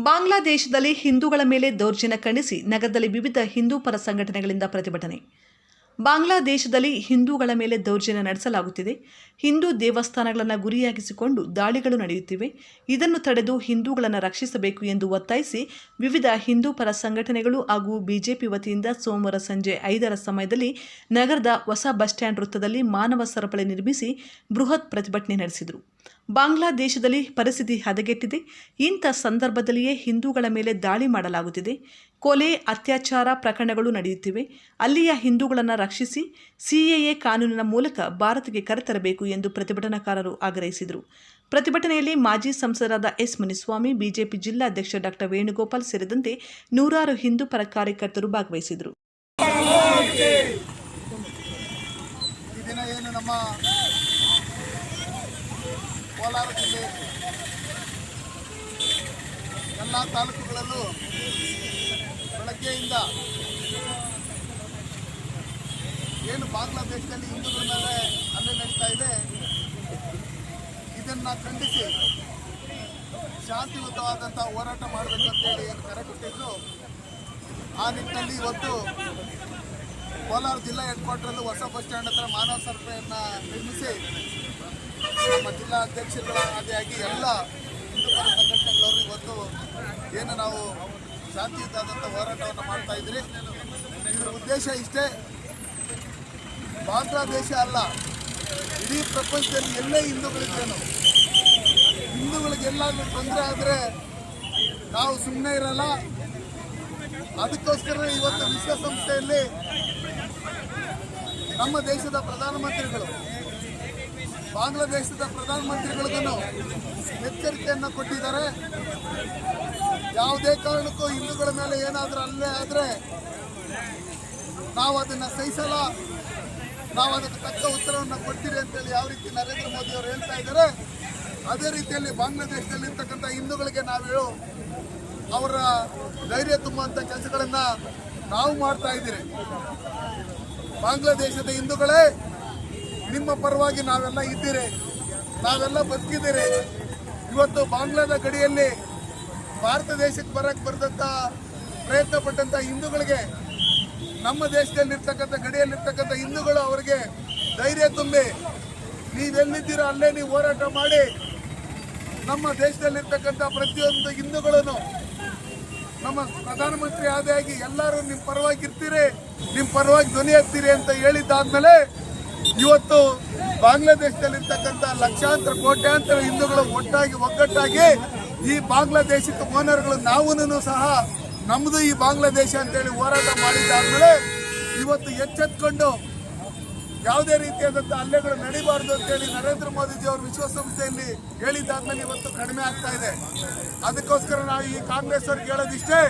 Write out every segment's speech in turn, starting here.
ಬಾಂಗ್ಲಾದೇಶದಲ್ಲಿ ಹಿಂದೂಗಳ ಮೇಲೆ ದೌರ್ಜನ್ಯ ಖಂಡಿಸಿ ನಗರದಲ್ಲಿ ವಿವಿಧ ಹಿಂದೂ ಪರ ಸಂಘಟನೆಗಳಿಂದ ಪ್ರತಿಭಟನೆ. ಬಾಂಗ್ಲಾದೇಶದಲ್ಲಿ ಹಿಂದೂಗಳ ಮೇಲೆ ದೌರ್ಜನ್ಯ ನಡೆಸಲಾಗುತ್ತಿದೆ. ಹಿಂದೂ ದೇವಸ್ಥಾನಗಳನ್ನು ಗುರಿಯಾಗಿಸಿಕೊಂಡು ದಾಳಿಗಳು ನಡೆಯುತ್ತಿವೆ. ಇದನ್ನು ತಡೆದು ಹಿಂದೂಗಳನ್ನು ರಕ್ಷಿಸಬೇಕು ಎಂದು ಒತ್ತಾಯಿಸಿ ವಿವಿಧ ಹಿಂದೂ ಪರ ಸಂಘಟನೆಗಳು ಹಾಗೂ ಬಿಜೆಪಿ ವತಿಯಿಂದ ಸೋಮವಾರ ಸಂಜೆ ಐದರ ಸಮಯದಲ್ಲಿ ನಗರದ ಹೊಸ ಬಸ್ ಸ್ಟ್ಯಾಂಡ್ ವೃತ್ತದಲ್ಲಿ ಮಾನವ ಸರಪಳಿ ನಿರ್ಮಿಸಿ ಬೃಹತ್ ಪ್ರತಿಭಟನೆ ನಡೆಸಿದರು. ಬಾಂಗ್ಲಾದೇಶದಲ್ಲಿ ಪರಿಸ್ಥಿತಿ ಹದಗೆಟ್ಟಿದೆ. ಇಂಥ ಸಂದರ್ಭದಲ್ಲಿಯೇ ಹಿಂದೂಗಳ ಮೇಲೆ ದಾಳಿ ಮಾಡಲಾಗುತ್ತಿದೆ. ಕೊಲೆ, ಅತ್ಯಾಚಾರ ಪ್ರಕರಣಗಳು ನಡೆಯುತ್ತಿವೆ. ಅಲ್ಲಿಯ ಹಿಂದೂಗಳನ್ನು ರಕ್ಷಿಸಿ ಸಿಎಎ ಕಾನೂನಿನ ಮೂಲಕ ಭಾರತಕ್ಕೆ ಕರೆತರಬೇಕು ಎಂದು ಪ್ರತಿಭಟನಾಕಾರರು ಆಗ್ರಹಿಸಿದರು. ಪ್ರತಿಭಟನೆಯಲ್ಲಿ ಮಾಜಿ ಸಂಸದರಾದ ಎಸ್ ಮುನಿಸ್ವಾಮಿ, ಬಿಜೆಪಿ ಜಿಲ್ಲಾಧ್ಯಕ್ಷ ಡಾಕ್ಟರ್ ವೇಣುಗೋಪಾಲ್ ಸೇರಿದಂತೆ ನೂರಾರು ಹಿಂದೂ ಪರ ಕಾರ್ಯಕರ್ತರು ಭಾಗವಹಿಸಿದರು. ಕೋಲಾರ ಜಿಲ್ಲೆ ಎಲ್ಲ ತಾಲೂಕುಗಳಲ್ಲೂ ಬೆಳಗ್ಗೆಯಿಂದ ಏನು ಬಾಂಗ್ಲಾದೇಶದಲ್ಲಿ ಹಿಂದೂಗಳ ಮೇಲೆ ಹಲ್ಲೆ ನಡೀತಾ ಇದೆ, ಇದನ್ನು ಖಂಡಿಸಿ ಶಾಂತಿಯುತವಾದಂಥ ಹೋರಾಟ ಮಾಡಬೇಕು ಅಂತೇಳಿ ಏನು ಕರೆ ಕೊಟ್ಟಿದ್ರು. ಆ ನಿಟ್ಟಿನಲ್ಲಿ ಇವತ್ತು ಕೋಲಾರ ಜಿಲ್ಲಾ ಹೆಡ್ ಕ್ವಾರ್ಟರಲ್ಲೂ ಹೊಸ ಬಸ್ ಸ್ಟ್ಯಾಂಡ್ ಹತ್ರ ಮಾನವ ಸರಪಳಿಯನ್ನು ನಿರ್ಮಿಸಿ ನಮ್ಮ ಜಿಲ್ಲಾ ಅಧ್ಯಕ್ಷರುಗಳ ಆದಿಯಾಗಿ ಎಲ್ಲ ಹಿಂದೂ ಪರ ಸಂಘಟನೆಗಳವರು ಇವತ್ತು ಏನು ನಾವು ಶಾಂತಿಯುತವಾದಂಥ ಹೋರಾಟವನ್ನು ಮಾಡ್ತಾ ಇದ್ರಿ. ಇದರ ಉದ್ದೇಶ ಇಷ್ಟೇ. ಬಾಂಗ್ಲಾದೇಶ ಅಲ್ಲ, ಇಡೀ ಪ್ರಪಂಚದಲ್ಲಿ ಎಲ್ಲೇ ಹಿಂದೂಗಳಿದ್ದೇನು ಹಿಂದೂಗಳಿಗೆಲ್ಲಾದ್ರೂ ತೊಂದರೆ ಆದರೆ ನಾವು ಸುಮ್ಮನೆ ಇರಲ್ಲ. ಅದಕ್ಕೋಸ್ಕರ ಇವತ್ತು ವಿಶ್ವಸಂಸ್ಥೆಯಲ್ಲಿ ನಮ್ಮ ದೇಶದ ಪ್ರಧಾನಮಂತ್ರಿಗಳು ಬಾಂಗ್ಲಾದೇಶದ ಪ್ರಧಾನಮಂತ್ರಿಗಳಿಗೂ ಎಚ್ಚರಿಕೆಯನ್ನು ಕೊಟ್ಟಿದ್ದಾರೆ. ಯಾವುದೇ ಕಾರಣಕ್ಕೂ ಹಿಂದೂಗಳ ಮೇಲೆ ಏನಾದರೂ ಅಲ್ಲೇ ಆದರೆ ನಾವು ಅದನ್ನು ಸಹಿಸಲ್ಲ. ನಾವು ಅದಕ್ಕೆ ತಕ್ಕ ಉತ್ತರವನ್ನು ಕೊಡ್ತೀರಿ ಅಂತೇಳಿ ಯಾವ ರೀತಿ ನರೇಂದ್ರ ಮೋದಿ ಅವರು ಹೇಳ್ತಾ ಇದ್ದಾರೆ. ಅದೇ ರೀತಿಯಲ್ಲಿ ಬಾಂಗ್ಲಾದೇಶದಲ್ಲಿ ಇರ್ತಕ್ಕಂಥ ಹಿಂದೂಗಳಿಗೆ ನಾವು ಅವರ ಧೈರ್ಯ ತುಂಬುವಂಥ ಕೆಲಸಗಳನ್ನು ನಾವು ಮಾಡ್ತಾ ಇದ್ದೀರಿ. ಬಾಂಗ್ಲಾದೇಶದ ಹಿಂದೂಗಳೇ ನಿಮ್ಮ ಪರವಾಗಿ ನಾವೆಲ್ಲ ಇದ್ದೀರಿ, ನಾವೆಲ್ಲ ಬದುಕಿದ್ದೀರಿ. ಇವತ್ತು ಬಾಂಗ್ಲಾದ ಗಡಿಯಲ್ಲಿ ಭಾರತ ದೇಶಕ್ಕೆ ಬರಕ್ಕೆ ಬರೆದಂಥ ಪ್ರಯತ್ನ ಪಟ್ಟಂಥ ಹಿಂದೂಗಳಿಗೆ, ನಮ್ಮ ದೇಶದಲ್ಲಿರ್ತಕ್ಕಂಥ ಗಡಿಯಲ್ಲಿರ್ತಕ್ಕಂಥ ಹಿಂದೂಗಳು ಅವರಿಗೆ ಧೈರ್ಯ ತುಂಬಿ, ನೀವೆಲ್ಲಿದ್ದೀರೋ ಅಲ್ಲೇ ನೀವು ಹೋರಾಟ ಮಾಡಿ, ನಮ್ಮ ದೇಶದಲ್ಲಿರ್ತಕ್ಕಂಥ ಪ್ರತಿಯೊಂದು ಹಿಂದೂಗಳನ್ನು ನಮ್ಮ ಪ್ರಧಾನಮಂತ್ರಿ ಆದಾಗಿ ಎಲ್ಲರೂ ನಿಮ್ಮ ಪರವಾಗಿ ಇರ್ತೀರಿ ನಿಮ್ಮ ಪರವಾಗಿ ಧ್ವನಿ ಆಗ್ತೀರಿ ಅಂತ ಹೇಳಿದ್ದಾದ್ಮೇಲೆ ಇವತ್ತು ಬಾಂಗ್ಲಾದೇಶದಲ್ಲಿರ್ತಕ್ಕಂಥ ಲಕ್ಷಾಂತರ ಕೋಟ್ಯಾಂತರ ಹಿಂದೂಗಳು ಒಟ್ಟಾಗಿ, ಒಗ್ಗಟ್ಟಾಗಿ ಈ ಬಾಂಗ್ಲಾದೇಶಕ್ಕೆ ಓನರ್ಗಳು ನಾವೂನು ಸಹ ನಮ್ಮದು ಈ ಬಾಂಗ್ಲಾದೇಶ ಅಂತೇಳಿ ಹೋರಾಟ ಮಾಡಿದ್ದಾದ್ಮೇಲೆ ಇವತ್ತು ಎಚ್ಚೆತ್ಕೊಂಡು ಯಾವುದೇ ರೀತಿಯಾದಂಥ ಹಲ್ಲೆಗಳು ನಡೀಬಾರ್ದು ಅಂತೇಳಿ ನರೇಂದ್ರ ಮೋದಿಜಿ ಅವರು ವಿಶ್ವಸಂಸ್ಥೆಯಲ್ಲಿ ಹೇಳಿದ್ದಾದ್ಮೇಲೆ ಇವತ್ತು ಕಡಿಮೆ ಆಗ್ತಾ ಇದೆ. ಅದಕ್ಕೋಸ್ಕರ ನಾವು ಈ ಕಾಂಗ್ರೆಸ್ ಅವ್ರಿಗೆ ಹೇಳೋದಿಷ್ಟೇ,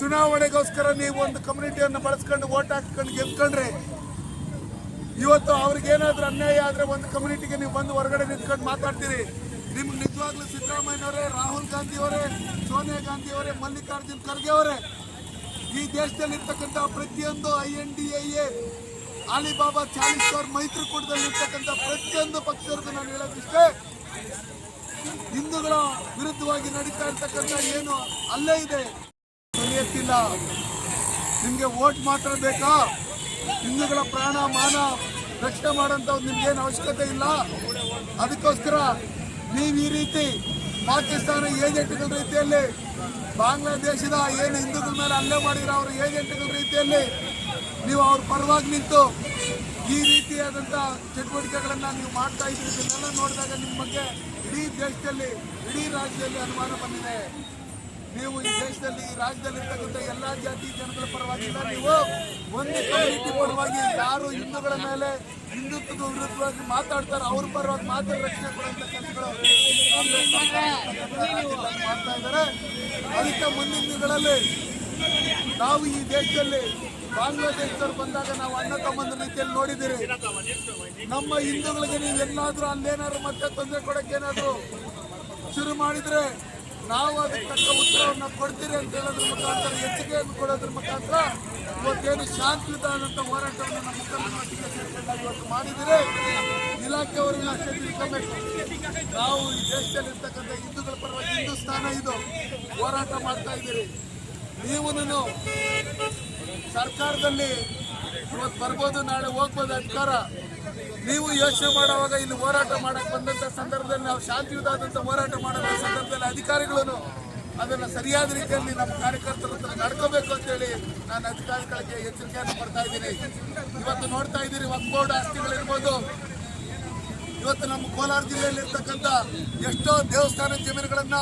ಚುನಾವಣೆಗೋಸ್ಕರ ನೀವು ಒಂದು ಕಮ್ಯುನಿಟಿಯನ್ನು ಬಳಸ್ಕೊಂಡು ಓಟ್ ಹಾಕ್ಕೊಂಡು ಗೆದ್ಕೊಂಡ್ರಿ ಇವತ್ತು ಅವ್ರಿಗೆ ಏನಾದ್ರೂ ಅನ್ಯಾಯ ಆದ್ರೆ ಒಂದು ಕಮ್ಯುನಿಟಿಗೆ ನೀವು ಬಂದು ಹೊರಗಡೆ ನಿಂತ್ಕೊಂಡು ಮಾತಾಡ್ತೀರಿ. ನಿಮ್ಗೆ ನಿಜವಾಗ್ಲೂ ಸಿದ್ದರಾಮಯ್ಯನವರೇ, ರಾಹುಲ್ ಗಾಂಧಿ ಅವರೇ ಸೋನಿಯಾ ಗಾಂಧಿ ಅವರೇ ಮಲ್ಲಿಕಾರ್ಜುನ್ ಖರ್ಗೆ ಅವರೇ, ಈ ದೇಶದಲ್ಲಿ ಇರ್ತಕ್ಕಂಥ ಪ್ರತಿಯೊಂದು I N D A Alibaba Chalisa ಅವ್ರ ಮೈತ್ರಿಕೂಟದಲ್ಲಿ ಇರ್ತಕ್ಕಂಥ ಪ್ರತಿಯೊಂದು ಪಕ್ಷರಿಗೂ ನಾನು ಹೇಳೋದಿಷ್ಟೇ ಹಿಂದೂಗಳ ವಿರುದ್ಧವಾಗಿ ನಡೀತಾ ಇರ್ತಕ್ಕಂಥ ಏನು ಅಲ್ಲೇ ಇದೆ. ಸರಿಯತ್ತಿಲ್ಲ ನಿಮ್ಗೆ ವೋಟ್ ಮಾತ್ರ ಬೇಕಾ? ಹಿಂದೂಗಳ ಪ್ರಾಣ, ಮಾನ ರಕ್ಷಣೆ ಮಾಡೋಂಥ ನಿಮ್ಗೇನು ಅವಶ್ಯಕತೆ ಇಲ್ಲ? ಅದಕ್ಕೋಸ್ಕರ ನೀವು ಈ ರೀತಿ ಪಾಕಿಸ್ತಾನ ಏಜೆಂಟ್ಗಳ ರೀತಿಯಲ್ಲಿ, ಬಾಂಗ್ಲಾದೇಶದ ಏನು ಹಿಂದೂಗಳ ಮೇಲೆ ಹಲ್ಲೆ ಮಾಡಿರೋ ಅವ್ರ ಏಜೆಂಟ್ಗಳ ರೀತಿಯಲ್ಲಿ ನೀವು ಅವ್ರ ಪರವಾಗಿ ನಿಂತು ಈ ರೀತಿಯಾದಂಥ ಚಟುವಟಿಕೆಗಳನ್ನು ನೀವು ಮಾಡ್ತಾ ಇದ್ದೀರಿ ನೋಡಿದಾಗ ನಿಮ್ಮ ಬಗ್ಗೆ ಇಡೀ ದೇಶದಲ್ಲಿ, ಇಡೀ ರಾಜ್ಯದಲ್ಲಿ ಅನುಮಾನ ಬಂದಿದೆ. ನೀವು ಈ ದೇಶದಲ್ಲಿ, ಈ ರಾಜ್ಯದಲ್ಲಿ ಇರ್ತಕ್ಕಂಥ ಎಲ್ಲಾ ಜಾತಿ ಜನಗಳ ಪರವಾಗಿ ನೀವು ಒಂದೇ ಕಮ್ಯುನಿಟಿ ಪರವಾಗಿ ಯಾರು ಹಿಂದೂಗಳ ಮೇಲೆ ಹಿಂದುತ್ವದ ವಿರುದ್ಧವಾಗಿ ಮಾತಾಡ್ತಾರೋ ಅವ್ರ ಪರವಾಗಿ ಮಾತ್ರ ರಕ್ಷಣೆ ಕೊಡುವಂಥ ಕೆಲಸಗಳು ಮುಂದಿನ ದಿನಗಳಲ್ಲಿ ನಾವು ಈ ದೇಶದಲ್ಲಿ ಬಾಂಗ್ಲಾದೇಶದವ್ರು ಬಂದಾಗ ನಾವು ಅಣ್ಣ ತಮ್ಮಂದ ರೀತಿಯಲ್ಲಿ ನೋಡಿದ್ದೀರಿ. ನಮ್ಮ ಹಿಂದೂಗಳಿಗೆ ನೀವು ಎಲ್ಲಾದ್ರೂ ಅಲ್ಲೇನಾದ್ರು ಮತ್ತೆ ತೊಂದರೆ ಕೊಡಕ್ಕೆ ಏನಾದ್ರು ಶುರು ಮಾಡಿದ್ರೆ ನಾವು ಅದಕ್ಕೆ ಉತ್ತರವನ್ನು ಕೊಡ್ತೀರಿ ಅಂತ ಹೇಳೋದ್ರ ಮುಖಾಂತರ, ಎಚ್ಚರಿಕೆಯನ್ನು ಕೊಡೋದ್ರ ಮುಖಾಂತರ ಇವತ್ತೇನು ಶಾಂತಿಯುತವಾದಂಥ ಹೋರಾಟವನ್ನು ನಮ್ಮ ಸೇರ್ಕೊಂಡು ಇವತ್ತು ಮಾಡಿದರೆ ಇಲಾಖೆಯವರಿಗೆ ಅಷ್ಟೇ ನಾವು ಈ ದೇಶದಲ್ಲಿರ್ತಕ್ಕಂಥ ಹಿಂದೂಗಳ ಪರವಾಗಿ ಹಿಂದೂಸ್ತಾನ ಇದು. ಹೋರಾಟ ಮಾಡ್ತಾ ಇದ್ದೀರಿ. ನೀವು ಸರ್ಕಾರದಲ್ಲಿ ಇವತ್ತು ಬರ್ಬೋದು, ನಾಳೆ ಹೋಗ್ಬೋದು ಅಧಿಕಾರ. ನೀವು ಯೋಚನೆ ಮಾಡುವಾಗ ಇಲ್ಲಿ ಹೋರಾಟ ಮಾಡಕ್ ಬಂದಂತ ಸಂದರ್ಭದಲ್ಲಿ ನಾವು ಶಾಂತಿಯುತವಾದಂಥ ಹೋರಾಟ ಮಾಡುವ ಸಂದರ್ಭದಲ್ಲಿ ಅಧಿಕಾರಿಗಳನ್ನು ಅದನ್ನು ಸರಿಯಾದ ರೀತಿಯಲ್ಲಿ ನಮ್ಮ ಕಾರ್ಯಕರ್ತರ ಹತ್ರ ನಡ್ಕೋಬೇಕು ಅಂತೇಳಿ ನಾನು ಅಧಿಕಾರಿಗಳಿಗೆ ಎಚ್ಚರಿಕೆಯನ್ನು ಕೊಡ್ತಾ ಇದ್ದೀನಿ. ಇವತ್ತು ನೋಡ್ತಾ ಇದ್ದೀರಿ ಬೋರ್ಡ್ ಆಸ್ತಿಗಳಿರ್ಬೋದು. ಇವತ್ತು ನಮ್ಮ ಕೋಲಾರ ಜಿಲ್ಲೆಯಲ್ಲಿ ಇರ್ತಕ್ಕಂಥ ಎಷ್ಟೋ ದೇವಸ್ಥಾನ ಜಮೀನುಗಳನ್ನ,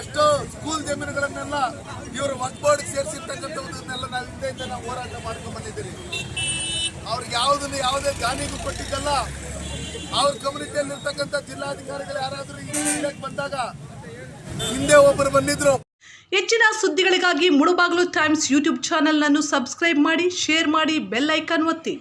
ಎಷ್ಟೋ ಸ್ಕೂಲ್ ಜಮೀನುಗಳನ್ನೆಲ್ಲ ಇವರು ಬೋರ್ಡ್ ಸೇರಿಸಿರ್ತಕ್ಕಂಥದ್ದನ್ನೆಲ್ಲ ನಾವು ಹಿಂದೆ ನಾವು ಹೋರಾಟ ಮಾಡ್ಕೊಂಡು ಬಂದಿದ್ದೀರಿ. ಅವ್ರಿಗೆ ಯಾವುದನ್ನು ಯಾವುದೇ ಗಾನಿಗೂ ಕೊಟ್ಟಿದ್ದಲ್ಲ, ಅವ್ರ ಕಮ್ಯುನಿಟಿಯಲ್ಲಿ ಇರ್ತಕ್ಕಂಥ ಜಿಲ್ಲಾಧಿಕಾರಿಗಳು ಯಾರಾದರೂ ಬಂದಾಗ ಹಿಂದೆ ಒಬ್ಬರು ಬಂದಿದ್ರು. ಹೆಚ್ಚಿನ ಸುದ್ದಿಗಳಿಗಾಗಿ ಮುಳುಬಾಗಿಲು ಟೈಮ್ಸ್ ಯೂಟ್ಯೂಬ್ ಚಾನೆಲ್ನನ್ನು ಸಬ್ಸ್ಕ್ರೈಬ್ ಮಾಡಿ, ಶೇರ್ ಮಾಡಿ, ಬೆಲ್ ಐಕಾನ್ ಒತ್ತಿ.